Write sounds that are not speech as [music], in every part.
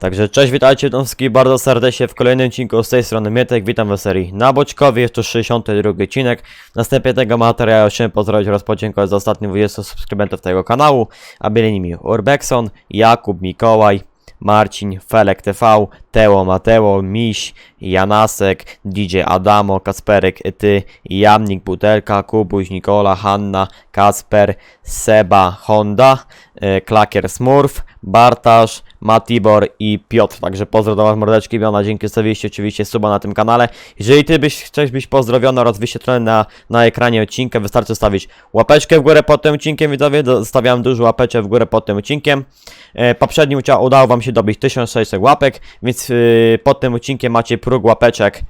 Także cześć, witajcie wszystkich bardzo serdecznie w kolejnym odcinku z tej strony Mietek, witam w serii na Boćkowie, jest to 62 odcinek. Następnie tego materiału chciałem pozdrowić oraz podziękować za ostatnie 20 subskrybentów tego kanału, a byli nimi Urbexon, Jakub, Mikołaj, Marcin, Felek TV, Teo, Mateo, Miś, Janasek, DJ Adamo, Kasperek, Ty, Jamnik, Butelka, Kubuś, Nikola, Hanna, Kasper, Seba, Honda, e, Klakier Smurf, Bartasz, Matibor i Piotr. Także pozdro do Was mordeczki, Biona, dzięki za wyjście oczywiście suba na tym kanale. Jeżeli Ty byś chciałeś być pozdrowiony oraz wyświetlony na, na ekranie odcinka, wystarczy stawić łapeczkę w górę pod tym odcinkiem, widzowie, zostawiam dużo łapeczek w górę pod tym odcinkiem. E, poprzednim udało Wam się dobić 1600 łapek, więc e, pod tym odcinkiem macie próg łapeczek.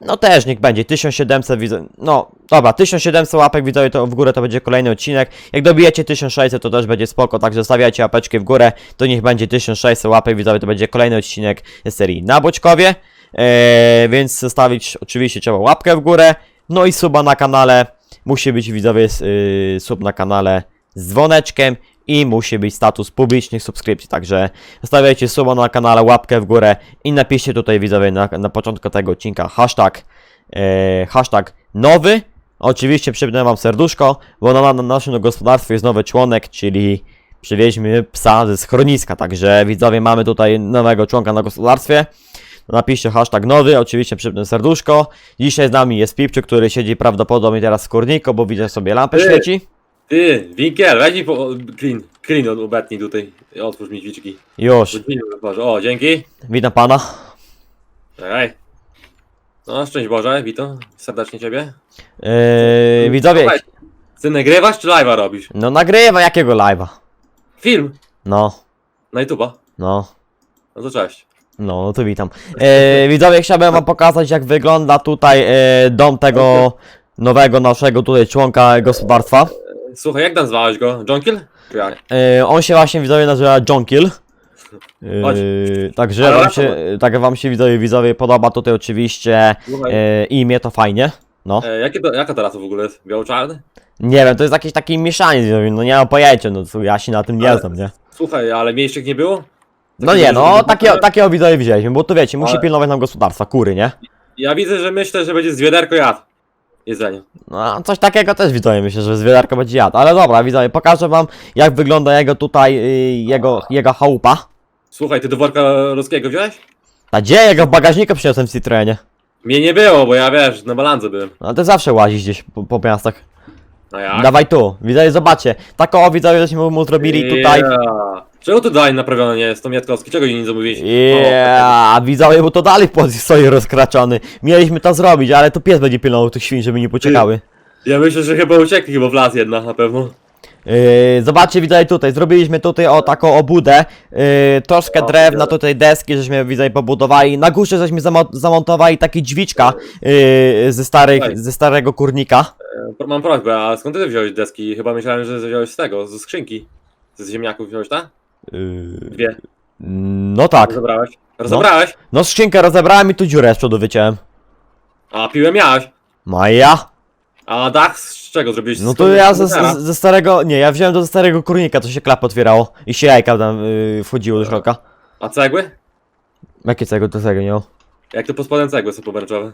No też niech będzie, 1700 widzę. No dobra, 1700 łapek widzowie to w górę to będzie kolejny odcinek. Jak dobijecie 1600 to też będzie spoko, także stawiajcie łapeczki w górę, to niech będzie 1600 łapek widzowie to będzie kolejny odcinek serii na Boćkowie. Eee, więc zostawić oczywiście trzeba łapkę w górę. No i suba na kanale. Musi być widzowie yy, sub na kanale z dzwoneczkiem i musi być status publicznych subskrypcji. Także zostawiajcie suba na kanale, łapkę w górę i napiszcie tutaj widzowie na, na początku tego odcinka hashtag, e, hashtag nowy. Oczywiście przypnę wam serduszko, bo na, na naszym gospodarstwie jest nowy członek, czyli przywieźmy psa ze schroniska. Także widzowie mamy tutaj nowego członka na gospodarstwie. Napiszcie hashtag nowy, oczywiście przypnę serduszko. Dzisiaj z nami jest Pipczy, który siedzi prawdopodobnie teraz w kurniku, bo widzę sobie lampę świeci. Ty, Winkiel, weź mi po... clean, clean od- obetnij tutaj. Otwórz mi drzwiczki. Już, Drzwi. O, dzięki. witam pana. Ej. No, szczęść Boże, witam serdecznie ciebie. Yy, widzowie, Słuchaj, Ty nagrywasz czy live'a robisz? no nagrywa jakiego live'a? Film No, na YouTube'a. no. No to cześć. No, no to witam. E, widzowie, chciałbym wam pokazać jak wygląda tutaj e, dom tego nowego naszego tutaj członka gospodarstwa. Słuchaj, jak nazwałeś go? John Kill? Czy jak? E, on się właśnie widzowie nazywa John Kill. Chodź. E, także Ale wam się, tak wam się widzowie, widzowie podoba tutaj oczywiście Słuchaj, e, imię, to fajnie. No. e, jakie to, jaka to rasa w ogóle jest? Biało-czarny? Nie wiem, to jest jakieś takie mieszanie, widzowie, no nie mam pojęcia, no co, ja się na tym nie Ale- znam, nie? Słuchaj, ale mniejszych nie było? No Takie nie, no takie, takiego widzowie widzieliśmy, bo to wiecie, musi Ale- pilnować nam gospodarstwa, kury, nie? Ja widzę, że myślę, że będzie z wiaderko jadł. Jedzenie. No, coś takiego też widzowie myślę, że z wielarka będzie jadł. Ale dobra, widzowie, pokażę wam jak wygląda jego tutaj, y, jego, jego chałupa. Słuchaj, ty do worka ruskiego wziąłeś? A gdzie? Jego w bagażniku przyniosłem w Citroenie. Mnie nie było, bo ja wiesz, na balandze byłem. No ty zawsze łazisz gdzieś po, po miastach. No jak? Dawaj tu, widzowie, zobaczcie. Taką o widzowie żeśmy mu zrobili tutaj. Czego tu dalej naprawione nie jest? To Mietkowski, czego nie zamówiliście? Yeah, widzowie, bo to dalej płot stoi rozkraczony. Mieliśmy to zrobić, ale to pies będzie pilnował tych świń, żeby nie pociekały. Ja myślę, że chyba uciekli chyba w las jedna na pewno. Yy, zobaczcie, widzowie, tutaj. Zrobiliśmy tutaj o taką obudę. Yy, troszkę drewna, tutaj deski, żeśmy widzowie pobudowali. Na górze żeśmy zamo zamontowali taki dźwiczka yy, ze, starych, ze starego kurnika. E, Mam prośbę, a skąd ty wziąłeś deski? Chyba myślałem, że wziąłeś z tego, ze skrzynki. Z ziemniaków wziąłeś, tak? Yy, Dwie. no tak. Rozebrałeś? Rozebrałeś? No skrzynkę rozebrałem i tu dziurę z przodu wyciąłem. A piłę miałeś. Maja? A dach z czego zrobiłeś? No to ja ze, ze, ze starego, nie, ja wziąłem do starego kurnika, co się klap otwierało i się jajka tam yy, wchodziło do środka. A cegły? Jakie tego, to tego nie? Jak to pod spodem cegły są pomarańczowe?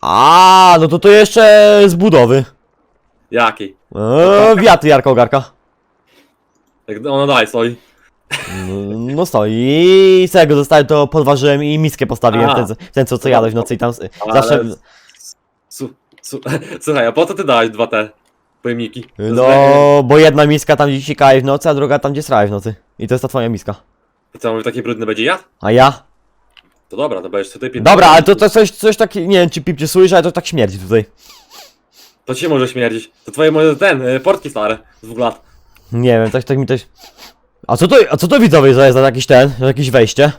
A, no to to jeszcze z budowy. Jakiej? Eee, wiatr Jarka Ogarka. Jak ono dalej stoi. No, no stoi. I z tego zostałem to podważyłem i miskę postawiłem w ten, w ten co, co jadłeś w nocy i tam s- Ale- zawsze... Su, su, [laughs] słuchaj, a po co ty dałeś dwa te pojemniki? To jest No, bo jedna miska tam gdzie sikałeś w nocy, a druga tam gdzie srałeś w nocy. I to jest ta twoja miska. To co, mówię, takie brudne będzie jadł? A ja? To dobra, to będziesz tutaj pięć- Dobra, ale to, to coś, coś taki, nie wiem czy Pipcie słyszy, ale to tak śmierdzi tutaj. To ci może śmierdzić. To twoje może ten, y, portki stare, z dwóch lat. Nie wiem, tak, tak mi też... A co to, a co to widzowie za jest za jakiś ten, za jakieś wejście?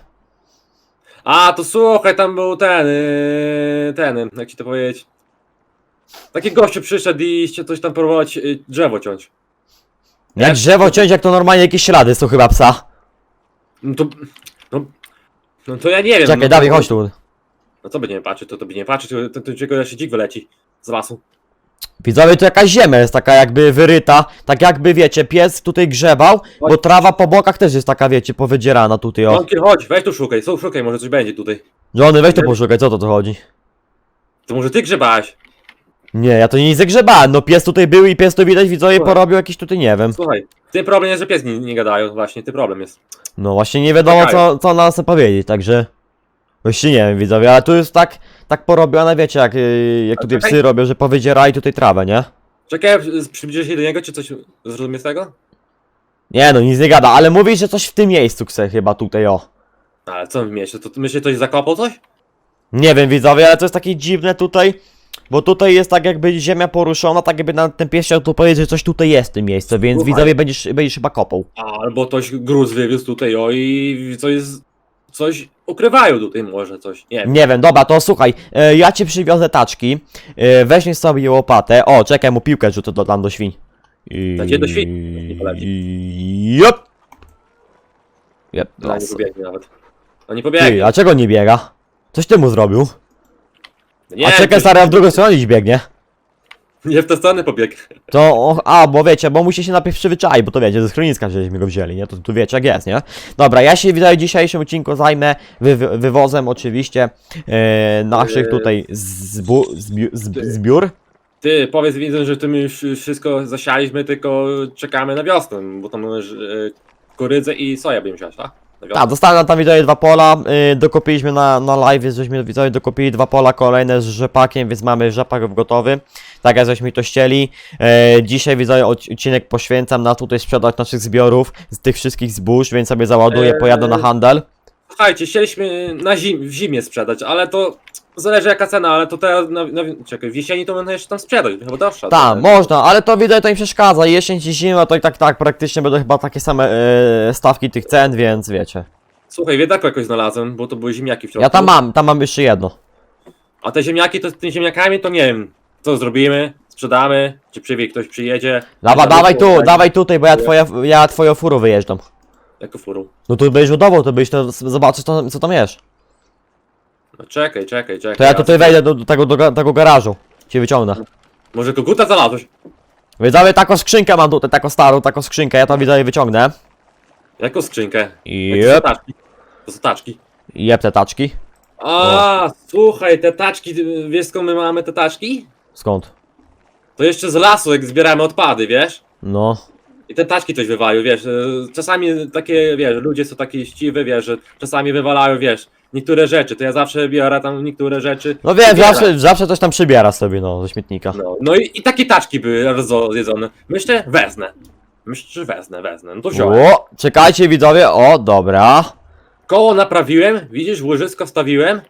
A, to słuchaj, tam był ten, yy, ten, jak ci to powiedzieć. Taki gościu przyszedł i chciał coś tam próbować y, drzewo ciąć. Jak drzewo ciąć, jak to normalnie jakieś ślady są chyba psa. No to, no, no to ja nie wiem. Czekaj, no, Dawid, chodź tu. No co by nie patrzeć, to to by nie patrzeć, to, to, to czego się dzik wyleci z lasu. Widzowie, to jakaś ziemia jest taka jakby wyryta, tak jakby wiecie, pies tutaj grzebał, bo trawa po bokach też jest taka wiecie, powydzierana tutaj, o. Donki, chodź, weź tu szukaj, co szukaj, może coś będzie tutaj. Johnny, weź to poszukaj, co to tu chodzi? To może ty grzebałeś? Nie, ja to nie zagrzebałem, no pies tutaj był i pies to widać, widzowie, Słuchaj. porobił jakiś tutaj, nie wiem. Słuchaj, ty problem jest, że pies nie, nie gadają, właśnie, ty problem jest. No właśnie nie wiadomo co, co na nas powiedzieć, także... Właśnie nie wiem, widzowie, ale tu jest tak, tak porobione, wiecie, jak, yy, jak tutaj psy robią, że powydzierali tutaj trawę, nie? Czekaj, przybliżę się do niego, czy coś zrozumiesz z tego? Nie no, nic nie gada, ale mówi, że coś w tym miejscu chce chyba tutaj, o. Ale co w mieście, to myślisz, że ktoś zakopał coś? Nie wiem, widzowie, ale to jest takie dziwne tutaj, bo tutaj jest tak jakby ziemia poruszona, tak jakby na ten pies chciał tu powiedzieć, że coś tutaj jest w tym miejscu, więc Słuchaj. widzowie będziesz, będziesz chyba kopał. Albo ktoś gruz wywiózł tutaj, o i coś, coś ukrywają tutaj może, coś, nie wiem. Nie wiem, dobra, to słuchaj, e, ja ci przywiozę taczki, e, weźmiesz sobie łopatę, o, czekaj, mu piłkę rzucę do, tam do świń. I... Gdzie do świń? Nie poleci. I- Jop! Jep, No, nie pobiegnie nawet. No nie pobiegnie. Ty, a czego nie biega? Coś ty mu zrobił? Nie, a czekaj, stary, a w drugą stronę gdzieś biegnie. Nie w tę stronę pobiegł. To, o, a, bo wiecie, bo musi się najpierw przyzwyczaić, bo to wiecie, ze schroniska żeśmy go wzięli, nie? To tu wiecie jak jest, nie? Dobra, ja się w dzisiejszym odcinku zajmę wy, wy, wywozem oczywiście e, naszych Eee, tutaj zbu, zbiu, zb, zbiór. Ty, powiedz widzę, że ty my już wszystko zasialiśmy, tylko czekamy na wiosnę, bo tam e, kurydzę i soja będziemy siać, tak? Wiosnę. Tak, dostałem tam widzowie dwa pola, y, dokopiliśmy na, na live, żeśmy widzowie dokopili dwa pola kolejne z rzepakiem, więc mamy rzepak gotowy. Tak jak żeśmy to ścieli. E, dzisiaj widzowie odc- odcinek poświęcam na tutaj sprzedaż naszych zbiorów z tych wszystkich zbóż, więc sobie załaduję, Eee. pojadę na handel. Słuchajcie, chcieliśmy na zim, w zimie sprzedać, ale to zależy jaka cena, ale to teraz, na, na, czekaj, w jesieni to można jeszcze tam sprzedać, chyba droższa. Tak, można, ale to widać to mi przeszkadza. Jesień czy zima to i tak tak praktycznie będą chyba takie same e, stawki tych cen, więc wiecie. Słuchaj, wiedako jakoś znalazłem, bo to były ziemniaki w środku. Ja tam mam, tam mam jeszcze jedno. A te ziemniaki, to z tymi ziemniakami, to nie wiem, co zrobimy, sprzedamy, czy przywie ktoś przyjedzie. Dawa, dawaj tu, tak? dawaj tutaj, bo ja twoja, ja twoją furą wyjeżdżam. Jako furą. No tu byś udawał, to byś to to, co tam jest. No czekaj, czekaj, czekaj. To ja tutaj wejdę do, do tego, do, tego garażu. Cię wyciągnę. Może koguta znalazłeś? Widzowie, taką skrzynkę mam tutaj, taką starą, taką skrzynkę, ja to widzowie wyciągnę. Jako skrzynkę. Jakie Jep. są taczki? To są taczki. Jeb te taczki. A, słuchaj, te taczki, wiesz skąd my mamy te taczki? Skąd? To jeszcze z lasu, jak zbieramy odpady, wiesz? No. I te taczki coś wywalił, wiesz, e, czasami takie, wiesz, ludzie są takie ściwy, wiesz, że czasami wywalają, wiesz, niektóre rzeczy, to ja zawsze biorę tam niektóre rzeczy. No wiem, zawsze, zawsze coś tam przybiera sobie, no, ze śmietnika. No, no i, i takie taczki były zjedzone. Myślę, wezmę. Myślę, że wezmę, wezmę. No to wziąłem. O, czekajcie widzowie, o, dobra. Koło naprawiłem, widzisz, łożysko wstawiłem.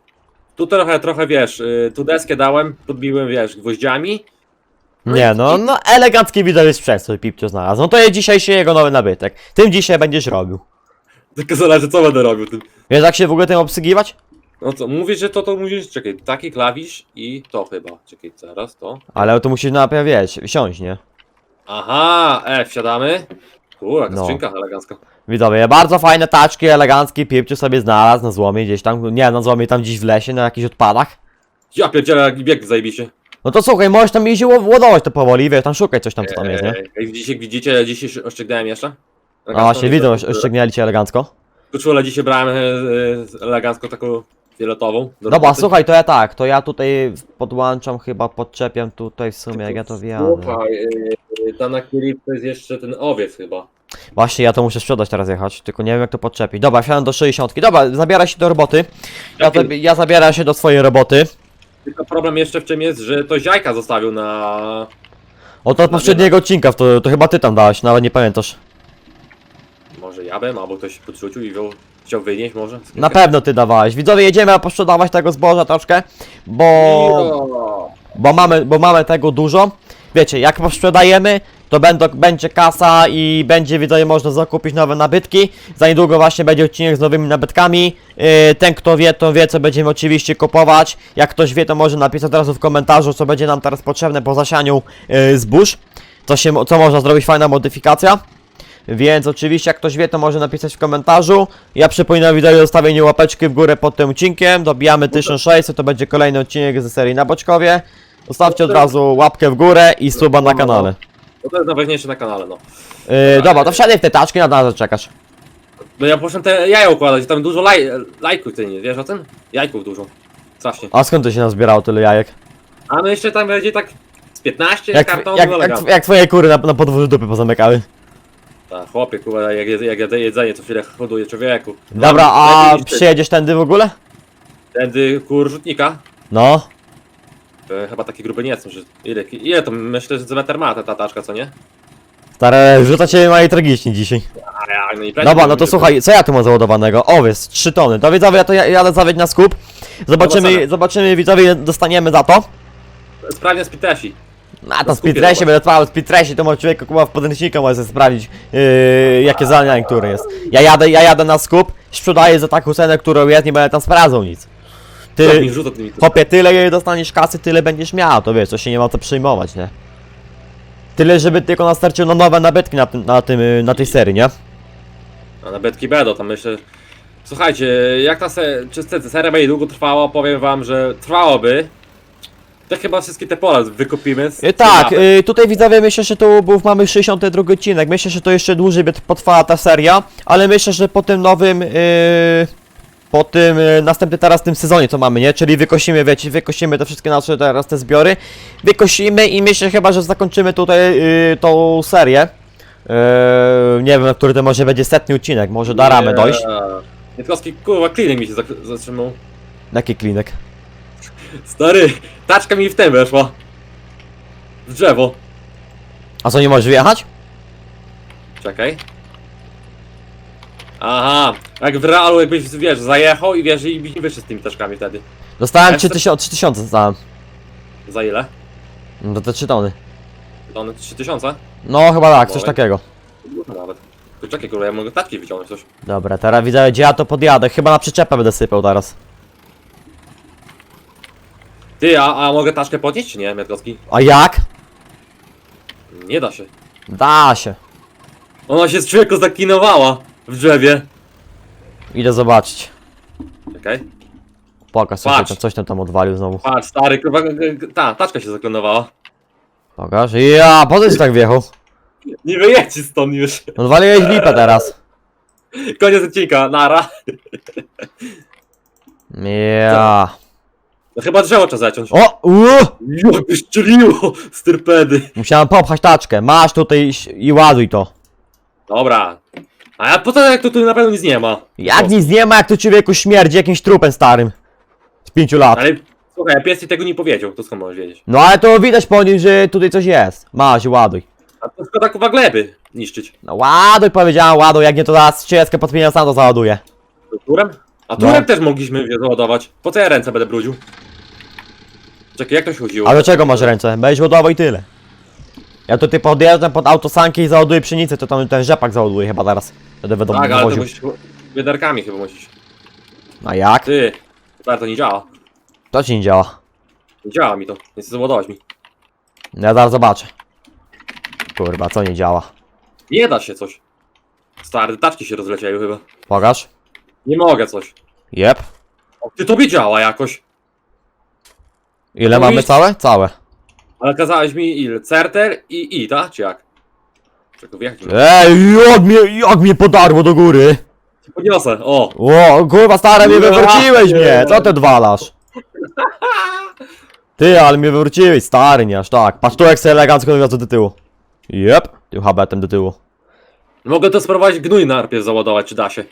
Tu trochę, trochę, wiesz, y, tu deskę dałem, podbiłem, wiesz, gwoździami. No Nie no, no elegancki sprzęt sobie Pipcio znalazł. No to jest dzisiejszy jego nowy nabytek. Tym dzisiaj będziesz robił. Tylko zależy, co będę robił tym. Wiesz jak się w ogóle tym obsługiwać? No co, mówisz, że to, to mówisz, czekaj, taki klawisz i to chyba. Czekaj, zaraz, to. Ale to musisz najpierw, wiesz, wsiąść, nie? Aha, e, wsiadamy. Kurwa, jaka No. skrzynka elegancka. Widzowie, bardzo fajne taczki, elegancki, Pipciu sobie znalazł na złomie gdzieś tam, nie na złomie, tam gdzieś w lesie, na jakichś odpadach. Ja pierdzielę, jak bieg zajebiście. No to słuchaj, możesz tam jeździć ło- ładować to powoli, wiesz, tam szukać coś tam, co tam jest, nie? Eee, Jak widzicie, widzicie, dzisiaj oszczędzałem jeszcze. A właśnie, widzę, oszczęgnęli cię elegancko. Koszulę dzisiaj brałem e, e, elegancką, taką fioletową. do Dobra, roboty. słuchaj, to ja tak, to ja tutaj podłączam, chyba podczepiam tutaj w sumie, jak ja to wiem. Słuchaj, e, tam na Kirip to jest jeszcze ten owiec chyba. Właśnie, ja to muszę sprzedać teraz jechać, tylko nie wiem jak to podczepić. Dobra, wsiadam do 60. Dobra, zabieraj się do roboty. Ja, Jakie- zabi- ja zabieram się do swojej roboty. Tylko problem jeszcze w czym jest, że to ziajka zostawił na... Od od poprzedniego odcinka, to, to chyba ty tam dałeś, nawet nie pamiętasz. Może ja bym, albo ktoś podrzucił i wziął, chciał wynieść może. Na pewno ty dawałeś. Widzowie, jedziemy posprzedawać tego zboża troszkę, bo... Jo. bo mamy, bo mamy tego dużo. Wiecie, jak sprzedajemy, to będą, będzie kasa i będzie widzowie można zakupić nowe nabytki. Za niedługo właśnie będzie odcinek z nowymi nabytkami. Yy, ten kto wie, to wie co będziemy oczywiście kupować. Jak ktoś wie, to może napisać od razu w komentarzu, co będzie nam teraz potrzebne po zasianiu yy, zbóż. Co, się, co można zrobić, fajna modyfikacja. Więc oczywiście jak ktoś wie, to może napisać w komentarzu. Ja przypominam widzowie o zostawieniu łapeczki w górę pod tym odcinkiem. Dobijamy 1600, to będzie kolejny odcinek ze serii na Boczkowie. Zostawcie od razu łapkę w górę i suba na kanale. No to jest najważniejsze na kanale, no. Yy, dobra, to wsiadaj w te taczki, na nas czekasz. No ja poszedłem te jaja układać, tam dużo laj, lajków ty nie, wiesz o tym? Jajków dużo. Strasznie. A skąd to się nazbierało tyle jajek? A no jeszcze tam będzie tak z 15 Jak, kartonów jak, jak, jak twoje kury na, na podwórzu dupy pozamykały. Tak, chłopie, kurwa, jak, jed- jak jedzenie, jedzenie co chwilę hoduje człowieku. Dobra, a lepiej niż ty. przyjedziesz tędy w ogóle? Tędy kur rzutnika. No. To chyba taki gruby nie jestem, że ile, ile to myślę, że z metr ma ta taczka, co nie? Stare, rzuca cię mali tragicznie dzisiaj. A ja, no i Dobra, no to słuchaj, co ja tu mam załadowanego? Owiec, 3 tony. To widzowie, ja to ja- jadę zawiedź na skup. Zobaczymy, Zobaczymy. zobaczymy widzowie, ile dostaniemy za to. Sprawnie z pitesi. A to zobacz. będę trwał, speed race to może człowieku kuba w podręczniku może sobie sprawdzić yy, jakie zadanie który jest. Ja jadę, ja jadę na skup, sprzedaję za taką cenę, którą jest, nie będę tam sprawdzał nic. Ty... Tymi Chłopie, tyle jej dostaniesz kasy, tyle będziesz miał, to wiesz, to się nie ma co przejmować, nie? Tyle, żeby tylko nastarczył na nowe nabytki na, tym, na, tym, y, na tej serii, nie? A na betki będą, tam myślę... Słuchajcie, jak ta se... czy se- seria będzie długo trwała, powiem wam, że trwałoby. To chyba wszystkie te pola wykupimy. z- Y, tak, y, tutaj widzowie myślę, że tu był, mamy 62 odcinek, myślę, że to jeszcze dłużej by potrwała ta seria, ale myślę, że po tym nowym, y, po tym y, następnym teraz tym sezonie co mamy, nie? Czyli wykosimy, wiecie, wykosimy te wszystkie nasze teraz te zbiory, wykosimy i myślę chyba, że zakończymy tutaj y, tą serię. Y, nie wiem, który to może będzie setny odcinek, może da ramę Nie. dojść. Nietkowski, kurwa, klinek mi się zak- zatrzymał. Jaki klinek? Stary, taczka mi w tym weszła. W drzewo. A co, nie możesz wyjechać? Czekaj. Aha, jak w realu jakbyś, wiesz, zajechał i wiesz, i byś nie wyszedł z tymi taczkami wtedy. Dostałem Jestem- 3000, 3000 dostałem. Za ile? No to 3 tony. One 3000? No chyba tak, coś takiego. No nawet. To czekaj, kurwa, ja mogę taczki wyciągnąć coś. Dobra, teraz widzę, gdzie ja to podjadę. Chyba na przyczepę będę sypał teraz. Ty, a, a mogę taczkę podnieść, czy nie, Miatkowski? A jak? Nie da się. Da się. Ona się z człowieku zaklinowała w drzewie. Idę zobaczyć. Czekaj. Pokaż Patrz. tam, coś tam tam odwalił znowu. Patrz, stary, kurwa, g- g- ta, taczka się zaklinowała. Pokaż. Ja, po co ci tak wjechał? Nie wyjedźcie stąd już. Odwaliłeś lipę teraz. Koniec odcinka, nara. Ja. No chyba drzewo trzeba zaciąć. O! Uuu! Jak strzeliło z tyrpedy. Musiałem popchać taczkę. Masz tutaj i ładuj to. Dobra. A ja po co jak to tu na pewno nic nie ma? Jak nic nie ma, jak tu człowieku śmierdzi jakimś trupem starym. Z pięciu lat. Ale słuchaj, a pies ci tego nie powiedział, to skąd możesz wiedzieć? No ale to widać po nim, że tutaj coś jest. Masz, ładuj. A to szkoda kuwa gleby niszczyć. No ładuj powiedziałem, ładuj, jak nie to zaraz trzydziestkę podpieniam sam to załaduję. Turem? A No. turem też mogliśmy załadować. Po co ja ręce będę brudził? Czekaj, jak to się chodziło? A do czego masz ręce? Będziesz ładował i tyle. Ja tutaj podjeżdżam pod autosanki i załaduję pszenicę, to tam ten rzepak załaduję chyba zaraz. Będę będę Tak, ale to musisz wiaderkami chyba musisz. A jak? Ty, chyba to nie działa. To ci nie działa. Nie działa mi to, nie chcę załadować mi. Ja zaraz zobaczę. Kurwa, co nie działa? Nie da się coś. Stare taczki się rozleciały chyba. Pokaż. Nie mogę coś. Jep. O, ty tobie działa jakoś. Ile No mamy całe? Całe. Ale kazałeś mi ile? Certer i i, tak? Czy jak? Czekaj, jak ci Ej, jak mnie, jak mnie podarło do góry. Podniosę, o! O, kurwa, stare, mnie wywróciłeś mnie. Co ty dwalasz? Ty, ale mnie wywróciłeś, stary, nie aż tak. Patrz tu, jak sobie elegancko wywiozę do tyłu. Jep, tym habetem do tyłu. Mogę to spróbować gnój najpierw załadować, czy da się.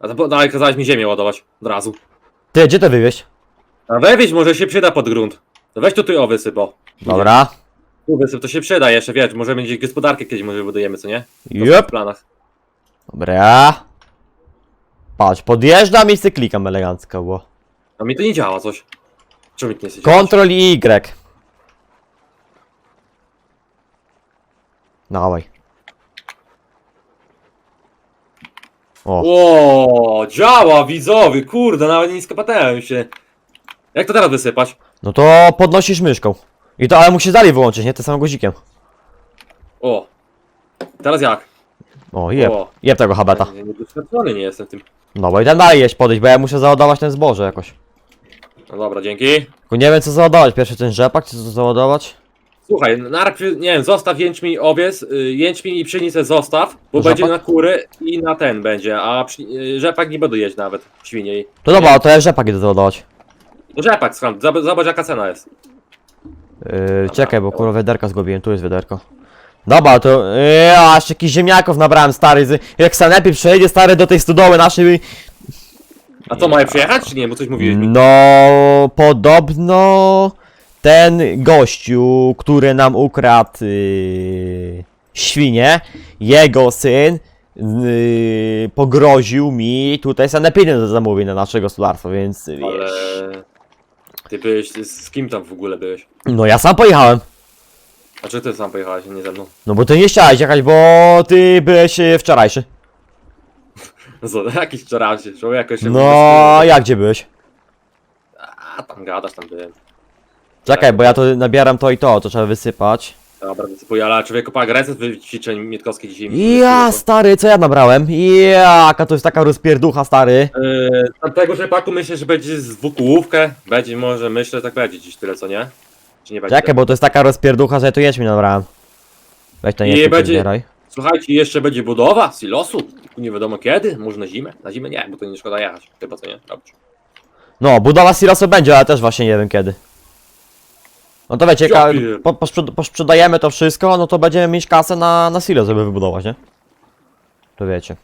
A to dalej kazałeś mi ziemię ładować. Od razu. Ty, gdzie ty wywieźć? A wewieź może się przyda pod grunt. To weź to tu o wysyp, o. Dobra. Wysyp, to się przyda jeszcze, wiesz, może będzie gospodarkę kiedyś może wybudujemy, co nie? To w planach. Dobra. Patrz, podjeżdżam i sobie klikam elegancko, bo. A mi to nie działa coś. Czemu mi to nie chce działać? Ctrl i Y. Dawaj. O, O, działa, widzowie, kurde, nawet nie skapatałem się. Jak to teraz wysypać? no to podnosisz myszką. I to, ale musisz dalej wyłączyć, nie? Tym samym guzikiem. O. Teraz jak? O, jeb. O. Jeb tego habeta. Nie, Niedoświadczony nie jestem w tym. No bo i ten dalej jeść podejść, bo ja muszę załadować ten zboże jakoś. No dobra, dzięki. Tylko nie wiem co załadować. Pierwszy ten rzepak, czy co załadować? Słuchaj, najpierw, nie wiem, zostaw jęczmień, owiec, y, jęczmień i pszenicę zostaw, bo Rzepak? będzie na kury i na ten będzie, a przy, y, rzepak nie będę jeść nawet, świnie. To dobra, to ja rzepak idę załadować. No rzepak, skąd? Zobacz, zobacz jaka cena jest. Yy, czekaj, bo kurwa wiaderka zgubiłem, tu jest wiaderko. Dobra, to yy, aż jakichś ziemniaków nabrałem stary, z, jak Sanepi przejdzie stary do tej studoły naszej, A co, mają przyjechać czy nie? Bo coś mówiłeś mi. no podobno ten gościu, który nam ukradł yy, świnie, jego syn yy, pogroził mi tutaj sanepiny do zamówień na nasze gospodarstwo, więc Ale... Ty byłeś, z kim tam w ogóle byłeś? No ja sam pojechałem. A czy ty sam pojechałeś, a nie ze mną? No bo ty nie chciałeś jechać, bo ty byłeś yy, wczorajszy. [laughs] No co, jakiś wczorajszy, człowiek jakoś się... No, jak gdzie byłeś? A tam gadasz, tam byłem. Czekaj, bo ja to nabieram to i to, to trzeba wysypać. Dobra, wysypuję, ale człowieku po agresji ćwiczeń mietkowskich dzisiaj... Ja, stary, co ja nabrałem? Jaka to jest taka rozpierducha, stary. Yy, tamtego rzepaku myślę, że będzie z dwukołówkę. Będzie może, myślę, tak będzie dziś tyle, co nie? Czy nie będzie? Czekaj, bo to jest taka rozpierducha, że ja tu jedzmi nabrałem. Weź to I nie będzie- zbieraj. Słuchajcie, jeszcze będzie budowa silosu. Tylko Nie wiadomo kiedy, może na zimę. Na zimę nie, bo to nie szkoda jechać. Chyba co nie, robić. No, budowa silosu będzie, ale też właśnie nie wiem kiedy. No to wiecie, ka- pier- po, posprzed- posprzedajemy to wszystko, no to będziemy mieć kasę na, na silo, żeby wybudować, nie? To wiecie.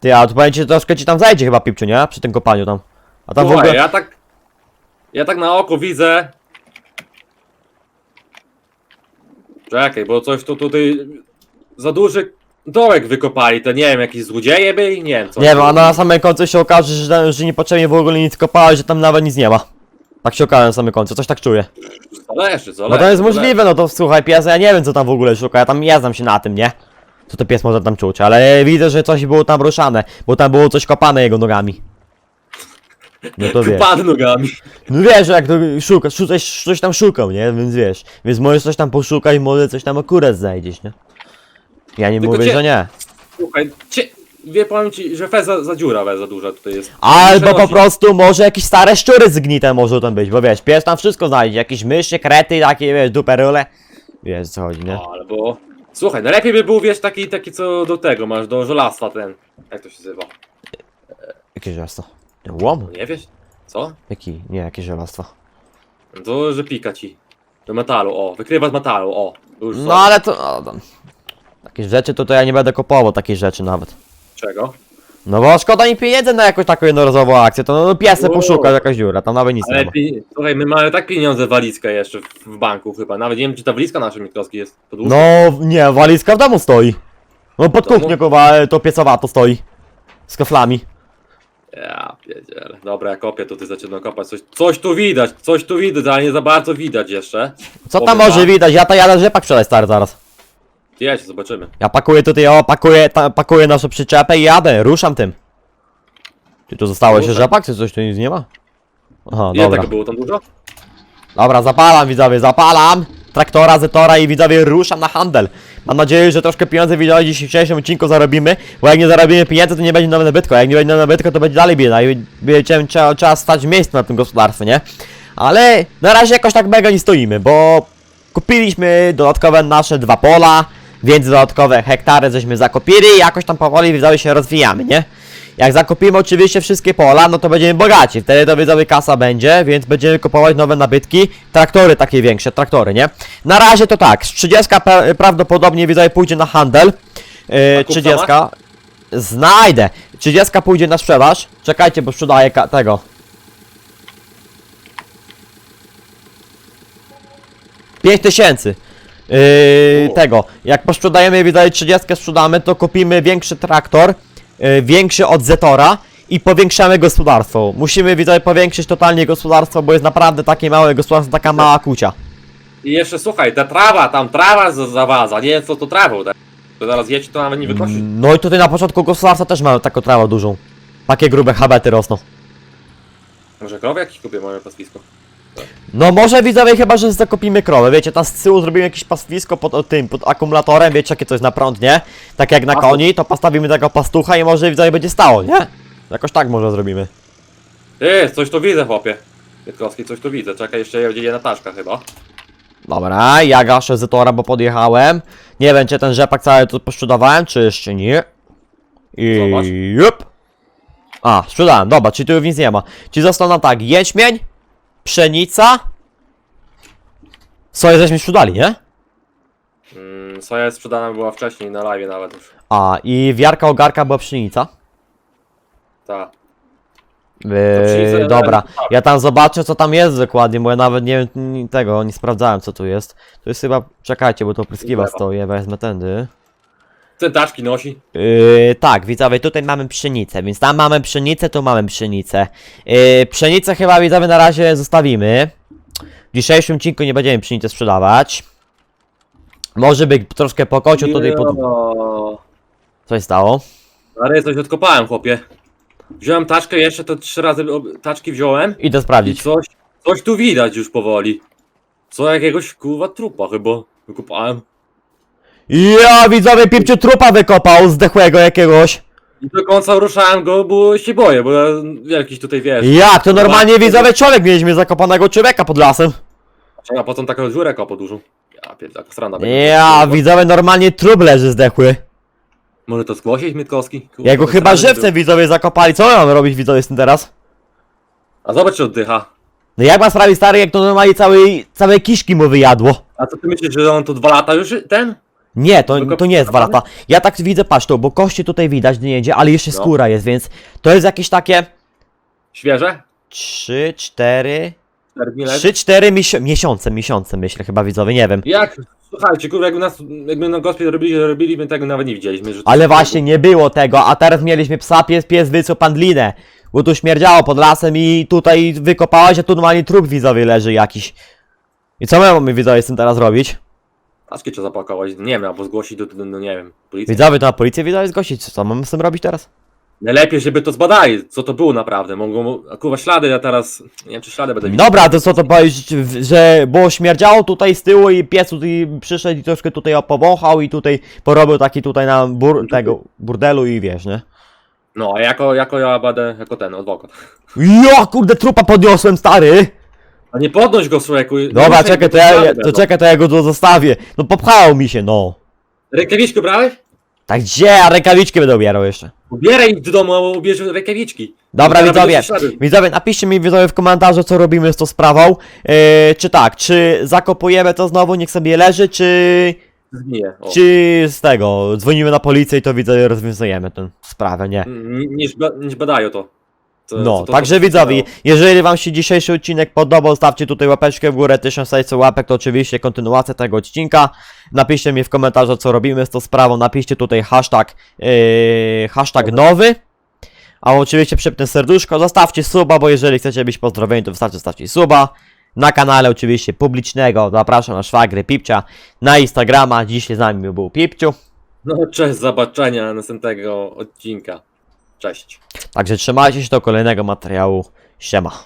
Ty, a tu pamięcie, troszkę ci tam zajdzie chyba, Pipciu, nie? Przy tym kopaniu tam. A tam w Słuchaj, ogóle... ja tak... Ja tak na oko widzę... Czekaj, bo coś tu tutaj... Za duży dołek wykopali, to nie wiem, jakieś złodzieje byli? Nie wiem co. Nie wiem, a na samym końcu się okaże, że, że niepotrzebnie w ogóle nic kopałeś, że tam nawet nic nie ma. Tak się okaże na samym końcu, coś tak czuję. Zależy, zależy. No to jest zależy. możliwe, no to słuchaj, pies, ja nie wiem co tam w ogóle szuka, ja tam nie znam się na tym, nie? Co to pies może tam czuć, ale widzę, że coś było tam ruszane, bo tam było coś kopane jego nogami. No to wiesz. Padł nogami. No wiesz, jak to szukasz, coś, coś tam szukał, nie? Więc wiesz, więc możesz coś tam poszukać, może coś tam akurat znajdziesz, nie? Ja nie Tylko mówię, cię- że nie. Słuchaj, cie... Wie, powiem ci, że fez za, za dziura we za duża tutaj jest. Albo po Przenosi- prostu może jakieś stare szczury zgnite może tam być, bo wiesz, pies tam wszystko znajdzie, jakieś myszy, krety, takie wiesz, duperole. Wiesz co chodzi, nie? Albo... Słuchaj, najlepiej by był, wiesz, taki, taki co do tego masz, do żelastwa ten. Jak to się nazywa? Jakie żelastwo? Łom? Nie wiesz? Co? Jaki? Nie, jakie żelastwo. No To, że pika ci. Do metalu, o. Wykrywa z metalu, o. Już No ale to... O, tam. Takie rzeczy to, to ja nie będę kupował takich rzeczy nawet. Czego? No bo szkoda mi pieniędzy na jakąś taką jednorazową akcję, to no piesy Wow. poszuka jakaś dziura, tam nawet nic nie Ale ma. pi... słuchaj, my mamy tak pieniądze walizkę jeszcze w, w banku chyba. Nawet nie wiem, czy ta walizka nasza Mitkowski jest. Podłóż? No nie, walizka w domu stoi. No pod domu? kuchnią kowa, to piecowato stoi. Z kaflami. Ja pierdzielę. Dobra, ja kopię, to ty zaczynam kopać. Coś, coś tu widać, coś tu widać, ale nie za bardzo widać jeszcze. Co tam Powiem może wam. widać? Ja to jadę rzepak sprzedać stary zaraz. Jedź, zobaczymy. Ja pakuję tutaj, o, pakuję, ta, pakuję naszą przyczepę i jadę, ruszam tym. Czy tu zostało jeszcze Ruszaj. rzepak, czy coś tu nic nie ma? Aha, Ile dobra. tego było tam dużo? Dobra, zapalam widzowie, zapalam traktora, zetora i widzowie ruszam na handel. Mam nadzieję, że troszkę pieniędzy widzowie w dzisiejszym odcinku zarobimy, bo jak nie zarobimy pieniędzy, to nie będzie nowe nabytko, a jak nie będzie nowe nabytko, to będzie dalej bieda i wiecie, trzeba, trzeba stać w miejscu na tym gospodarstwie, nie? Ale na razie jakoś tak mega nie stoimy, bo kupiliśmy dodatkowe nasze dwa pola, więc dodatkowe hektary żeśmy zakopili i jakoś tam powoli widzowie się rozwijamy, nie? Jak zakupimy oczywiście wszystkie pola, no to będziemy bogaci. Wtedy to widzowie kasa będzie, więc będziemy kupować nowe nabytki. Traktory takie większe, traktory, nie? Na razie to tak, z 30 pra prawdopodobnie widzowie pójdzie na handel. Yy, A kupca 30. Znajdę. 30 pójdzie na sprzedaż. Czekajcie, bo sprzedaję tego. Pięć tysięcy. Yy, tego. Jak posprzedajemy widzowie 30 sprzedamy, to kupimy większy traktor, yy, większy od Zetora i powiększamy gospodarstwo. Musimy widzowie powiększyć totalnie gospodarstwo, bo jest naprawdę takie małe gospodarstwo, taka mała kucia. I jeszcze słuchaj, ta trawa, tam trawa za- zawaza, nie wiem co to trawą. tak? To zaraz jedź, to nawet nie wykosi. No i tutaj na początku gospodarstwa też mamy taką trawę dużą. Takie grube habety rosną. Może krowy jakieś kupię, moje pastwisko. No może widzowie chyba, że zakopimy krowę, wiecie, tam z tyłu zrobimy jakieś pastwisko pod o, tym, pod akumulatorem, wiecie jakie to jest na prąd, nie? Tak jak na Pastuch. koni, to postawimy tego pastucha i może widzowie będzie stało, nie? Jakoś tak może zrobimy. Ty, coś tu widzę, chłopie. Pietkowski coś tu widzę, czekaj, jeszcze jedzie Nataszka chyba. Dobra, ja gaszę Zetora, bo podjechałem. Nie wiem, czy ten rzepak cały tu poszczudowałem, czy jeszcze nie. I Zobacz. jup. A, sprzedałem, dobra, czyli tu już nic nie ma. Czyli został nam tak, jęczmień, pszenica. Soję żeśmy sprzedali, nie? Mm, soja sprzedana była wcześniej, na live nawet już. A, i wiarka ogarka była pszenica. Tak. Yy, pszenica- dobra, ja tam zobaczę co tam jest dokładnie, bo ja nawet nie wiem tego, nie sprawdzałem co tu jest. To jest chyba, czekajcie, bo to pryskiwa Lewa. stoi, ja wezmę tędy. Ten taczki nosi. Yy, tak, widzowie, tutaj mamy pszenicę, więc tam mamy pszenicę, tu mamy pszenicę. Yy, pszenicę chyba widzowie na razie zostawimy. W dzisiejszym odcinku nie będziemy pszenicy sprzedawać. Może by troszkę po kociu tutaj pod... Jo. Co się stało? Ale coś odkopałem, chłopie. Wziąłem taczkę, jeszcze to trzy razy ob- taczki wziąłem. Idę I sprawdzić. coś, coś tu widać już powoli. Co jakiegoś kurwa trupa chyba wykopałem. Ja widzowie, piepciu trupa wykopał, zdechłego jakiegoś. I do końca ruszałem go, bo się boję, bo ja jakiś tutaj wiesz. Jak, to normalnie widzowie człowiek mieliśmy zakopanego człowieka pod lasem. A potem taką dziurę kopo dużą. Ja pierdolę, strana Ja, widzowie, normalnie trup leży zdechły. Może to zgłosić Mietkowski? Kurwa, Jego to chyba żywcem widzowie zakopali, co my mamy robić widzowie z tym teraz? A zobacz czy oddycha. No jak ma sprawi stary, jak to normalnie całej, całe kiszki mu wyjadło. A co ty myślisz, że on tu dwa lata już ten? Nie, to, to nie jest dwa lata. Ja tak widzę, patrz tu, bo kości tutaj widać, nie jedzie, ale jeszcze No. skóra jest, więc to jest jakieś takie Świeże? 3, 4, Cztery dni leży? 3, 4 misio miesiące, miesiące myślę chyba widzowie, nie wiem. Jak? Słuchajcie, kurwa, jakby nas, jakby na gospie robili, robili, my tego nawet nie widzieliśmy. Że to- Ale właśnie nie było tego, a teraz mieliśmy psa, pies, pies wycł pandlinę. Bo tu śmierdziało pod lasem i tutaj wykopałeś, a tu normalnie trup widzowie leży jakiś. I co my mamy widzowie z tym teraz robić? Taczki trzeba zapakować, nie wiem, albo zgłosić do, do, no nie wiem, policji. Widzowie to na policję widzowie zgłosić, co mamy z tym robić teraz? Najlepiej, żeby to zbadali, co to było naprawdę. Mogą, a kurwa ślady, ja teraz, nie wiem czy ślady będę widział. Dobra, to co to powiedzieć, że było śmierdziało tutaj z tyłu i pies tutaj przyszedł i troszkę tutaj opowąchał i tutaj porobił taki tutaj na bur tego burdelu i wiesz, nie? No, a jako, jako ja będę, jako ten, adwokat. Ja kurde trupa podniosłem stary! A nie podnoś go, człowieku. Dobra, czekaj, to ja, ślady to czekaj, to ja go tu zostawię. No popchało mi się, no. Rękawiczkę brałeś? Tak gdzie, a rękawiczki będę ubierał jeszcze. Ubieraj ich do domu, albo ubierz rękawiczki. Dobra, widzowie, będziesz widzowie, napiszcie mi widzowie w komentarzu, co robimy z tą sprawą. Yy, czy tak, czy zakopujemy to znowu, niech sobie leży, czy, Zgnije. O. czy z tego, dzwonimy na policję i to widzowie rozwiązujemy tę sprawę, nie? Niż, ba- niż badają to. Co- No, to- także to widzowie, jeżeli wam się dzisiejszy odcinek podobał, stawcie tutaj łapeczkę w górę, 1600 łapek, to oczywiście kontynuacja tego odcinka. Napiszcie mi w komentarzu, co robimy z tą sprawą, napiszcie tutaj hashtag, yy, hashtag nowy. A oczywiście przypnę serduszko, zostawcie suba, bo jeżeli chcecie być pozdrowieni, to wystarczy zostawcie suba. Na kanale oczywiście publicznego, zapraszam na szwagry Pipcia, na Instagrama, dzisiaj z nami był Pipciu. No, cześć, zobaczenia następnego odcinka. Cześć. Także trzymajcie się do kolejnego materiału, siema.